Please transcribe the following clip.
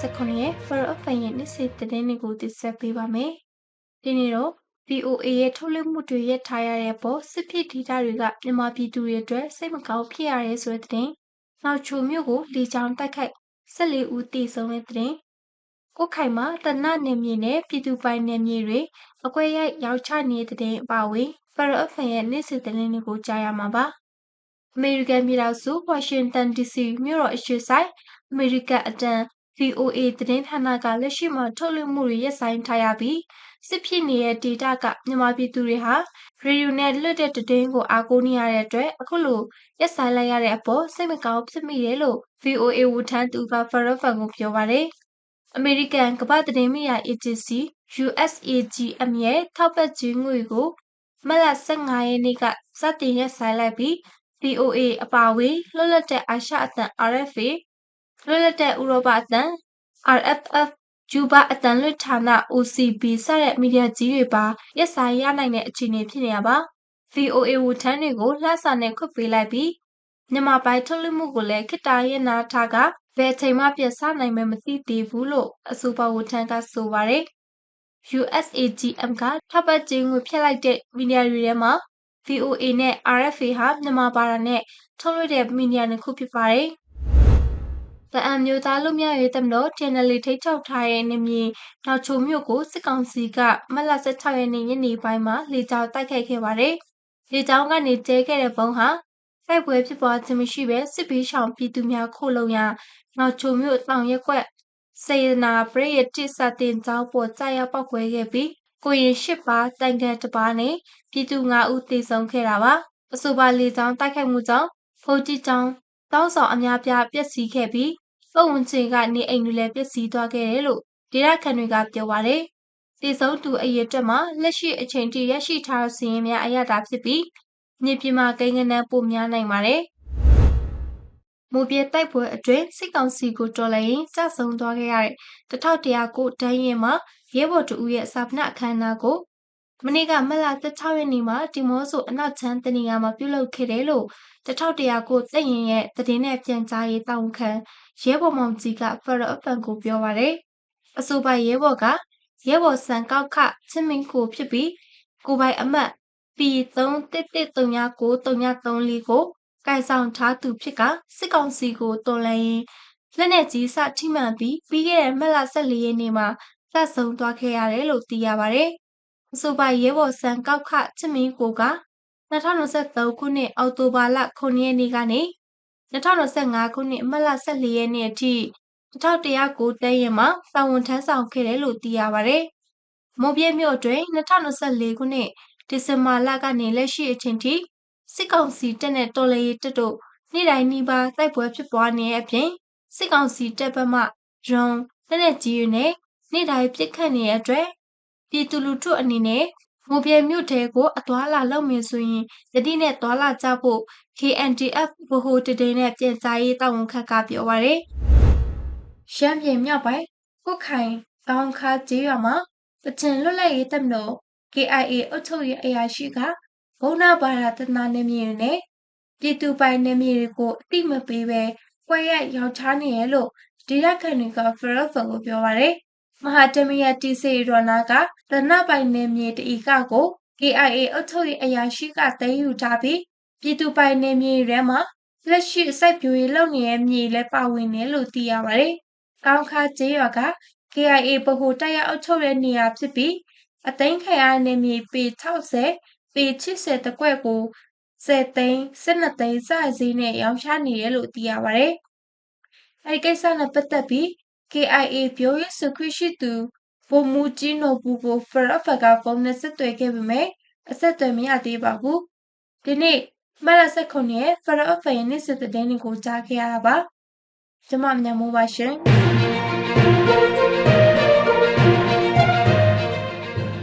19ရက် Forever Fan ရဲ့နေ့စဉ်သတင်းတွေကိုတင်ဆက်ပေးပါမယ်။ဒီနေ့တော့ VOA ရဲ့ထုတ်လွှင့်မှုတွေရပ်ထားရတဲ့အပေါ်စစ်ဖြစ်ဒေတာတွေကမြန်မာပြည်သူတွေအတွက်စိတ်မကောင်းဖြစ်ရတဲ့ဆိုတဲ့သတင်း။နောက်ချိုမျိုးကိုလေကြောင်းတိုက်ခိုက်14ဦးသေဆုံးတဲ့သတင်း။ကိုခိုင်မှာတနနေမြေနဲ့ပြည်သူပိုင်နေမြေတွေအကွဲရိုက်ရောက်ချနေတဲ့တဲ့တဲ့အပါအဝင် Forever Fan ရဲ့နေ့စဉ်သတင်းတွေကိုကြားရမှာပါ။အမေရိကန်ပြည်ထောင်စုဝါရှင်တန် DC မြို့တော်အရှေ့ဆိုင်အမေရိကန်အတန် VOA သတင်းဌာနကလက်ရှိမှာထုတ်လွှင့်မှုတွေရပ်ဆိုင်းထားရပြီးစစ်ဖြစ်နေတဲ့ဒေတာကမြန်မာပြည်သူတွေဟာရေဒီယိုနဲ့လွတ်တဲ့သတင်းကိုအားကိုးနေရတဲ့အတွက်အခုလိုရပ်ဆိုင်းလိုက်ရတဲ့အပေါ်စိတ်မကောင်းဖြစ်မိတယ်လို့ VOA ဝန်ထမ်းသူက Forever ကိုပြောပါတယ်။အမေရိကန်ကမ္ဘာသတင်းမီဒီယာအေဂျင်စီ USAGM ရဲ့ထောက်ပံ့ကြေးငွေကိုမတ်လ15ရက်နေ့ကစတင်ရပ်ဆိုင်းလိုက်ပြီး VOA အပါအဝင်လွတ်လပ်တဲ့အာရှအသံ RFA လွတ်လပ်တဲ့ဥရောပအသံ RFF ဂျူဘာအသံလွှင့်ဌာန OCB စတဲ့မီဒီယာကြီးတွေပါရပ်ဆိုင်းရနိုင်တဲ့အခြေအနေဖြစ်နေတာပါ။ VOA ဝန်ထမ်းတွေကိုလစာနဲ့ခွင့်ပေးလိုက်ပြီးမြန်မာပိုင်းထုတ်လွှင့်မှုကိုလည်းခေတ္တရနာထားကဘယ်အချိန်မှပြန်ဆနိုင်မယ်မသိသေးဘူးလို့အဆိုပါဝန်ထမ်းကဆိုပါတယ်။ USAGM ကထောက်ပံ့ကြေးငွေဖြတ်လိုက်တဲ့မီဒီယာတွေထဲမှာ VOA နဲ့ RFA ဟာမြန်မာဘာသာနဲ့ထုတ်လွှင့်တဲ့မီဒီယာနှစ်ခုဖြစ်ပါတယ်။ တအံမျိုးသားလူမျိုးရေးတပ်မတော် TNL ထိန်းချုပ်ထားတဲ့နေမြေနောက်ချုံမြို့ကိုစစ်ကောင်စီကမတ်လ16ရက်နေ့ညနေပိုင်းမှာလေကြောင်းတိုက်ခိုက်ခဲ့ပါတယ်။လေကြောင်းကနေကျဲခဲ့တဲ့ဘုံဟာတိုက်ပွဲဖြစ်ပွားခြင်းမရှိဘဲစစ်ပီးရှောင်ပြည်သူများခိုလုံရာနောက်ချုံမြို့တောင်ရက်ကွက်စေနာပရိယတိစတင်ကျောင်းပေါ်ကြာရောက်ပောက်ကွဲခဲ့ပြီးကိုရင်ရှစ်ပါးတိုင်ကန်တပါးနဲ့ပြည်သူ၅ဦးသေဆုံးခဲ့တာပါအဆိုပါလေကြောင်းတိုက်ခိုက်မှုကြောင့်ဖိုးကြီးကျောင်းတောင်းဆောင်အများပြားပျက်စီးခဲ့ပြီး ပတ်ဝန်းကျင်ကနေအိမ်တွေလည်းပျက်စီးသွားခဲ့တယ်လို့ဒေသခံတွေကပြောပါတယ်။တည်ဆုံးသူအရေးအတွက်မှာလက်ရှိအချိန်ထိရရှိထားတဲ့စီးရင်များအရတာဖြစ်ပြီးမြေပြင်မှာကိန်းဂဏန်းပိုများနိုင်ပါတယ်။မူပြတိုက်ပွဲအတွင်းစစ်ကောင်စီကိုတော်လှန်ရင်စဆုံသွားခဲ့ရတဲ့1100ကိုတန်းရင်မှာရဲဘော်တူရဲ့စာပနအခမ်းအနားကို မနေ့ကမလ16ရက်နေ့မှာတီမောဆိုအနောက်ချမ်းတနေရာမှာပြုလုပ်ခဲ့တယ်လို့1100ကိုသက်ရင်ရဲ့တည်င်းနဲ့ပြန်ကြားရေးတောင်းခံရဲဘော်မောင်ကြီးကဖရအပန်ကိုပြောပါတယ်။အဆိုပါရဲဘော်ကရဲဘော်စံကောက်ခချင်းမင်းကိုဖြစ်ပြီးကိုပိုင်အမတ် P311399334 ကိုကင်ဆောင်ထားသူဖြစ်ကစစ်ကောင်စီကိုတော်လှန်ရင်လက်နက်ကြီးစထိမှန်ပြီးပြီးခဲ့တဲ့မတ်လ14ရက်နေ့မှာသက်ဆုံးသွားခဲ့ရတယ်လို့သိရပါတယ်။ အဆိုပါရဲဘော်စံကောက်ခချင်းမင်းကိုက2023ခုနှစ်အောက်တိုဘာလ9ရက်နေ့ကနေ2025ခုနှစ်မတ်လ14ရက်နေ့အထိ1109တန်းရင်မှာစာဝန်ထမ်းဆောင်ခဲ့တယ်လို့သိရပါတယ်။မွန်ပြည်မြို့အတွင်း2024ခုနှစ်ဒီဇင်ဘာလကနေလက်ရှိအချိန်ထိစစ်ကောင်စီတပ်နဲ့တော်လှန်ရေးတပ်တို့နေ့တိုင်းနှီးပါတိုက်ပွဲဖြစ်ပွားနေတဲ့အပြင်စစ်ကောင်စီတပ်ဘက်မှဒရုန်းလက်နက်ကြီးတွေနဲ့နေ့တိုင်းပစ်ခတ်နေတဲ့အတွက် ပြည်သူလူထုအနေနဲ့မူပြဲမြို့တဲကိုအသွာလာလုပ်မယ်ဆိုရင်ယတိနဲ့သွာလာကြဖို့ KNDF ဗဟိုတည်င်းနဲ့ပြန်ကြားရေးတာဝန်ခံကပြောပါရယ်ရှမ်းပြည်မြောက်ပိုင်းကုတ်ခိုင်တောင်ခါကျေးရွာမှာပချင်လွတ်လပ်ရေးတပ်မတော် KIA အုပ်ချုပ်ရေးအရာရှိကဘုံနာဘာသာတနာနေမြေနဲ့ပြည်သူပိုင်နေမြေတွေကိုအတိမပေးပဲပွဲရရောက်ချနေရလို့ဒေသခံတွေကဖရက်ဖန်ကိုပြောပါရယ် မဟာတမယတီစီရနာကတနပိုင်နေမြေတီကကို KIA အုပ်ချုပ်ရေးအရာရှိကတည်ယူထားပြီးပြည်သူပိုင်နေမြေထဲမှာလက်ရှိစိုက်ပျိုးရေးလုပ်နေတဲ့မြေလည်းပါဝင်တယ်လို့သိရပါတယ်။ကောင်းခါကျေးရွာက KIA ဗဟိုတိုက်ရအုပ်ချုပ်တဲ့နေရာဖြစ်ပြီးအသိန်းခံရတဲ့မြေပေ60ပေ80တကွက်ကို10သိန်း12သိန်းစစည်းနဲ့ရောင်းချနေတယ်လို့သိရပါတယ်။အဲဒီကိစ္စနဲ့ပတ်သက်ပြီး KIA ပြောရေးဆိုခွင့်ရှိသူဗိုလ်မှူးကြီးနော်ဘူးကိုဖရဖကဖုန်းနဲ့ဆက်သွယ်ခဲ့ပေမဲ့အဆက်အသွယ်မရသေးပါဘူး။ဒီနေ့မတ်လ19ရက်ဖရအဖရဲ့နေ့စစ်တဲ့တင်းကိုကြားခဲ့ရတာပါ။ကျမမြန်မိုးပါရှင်။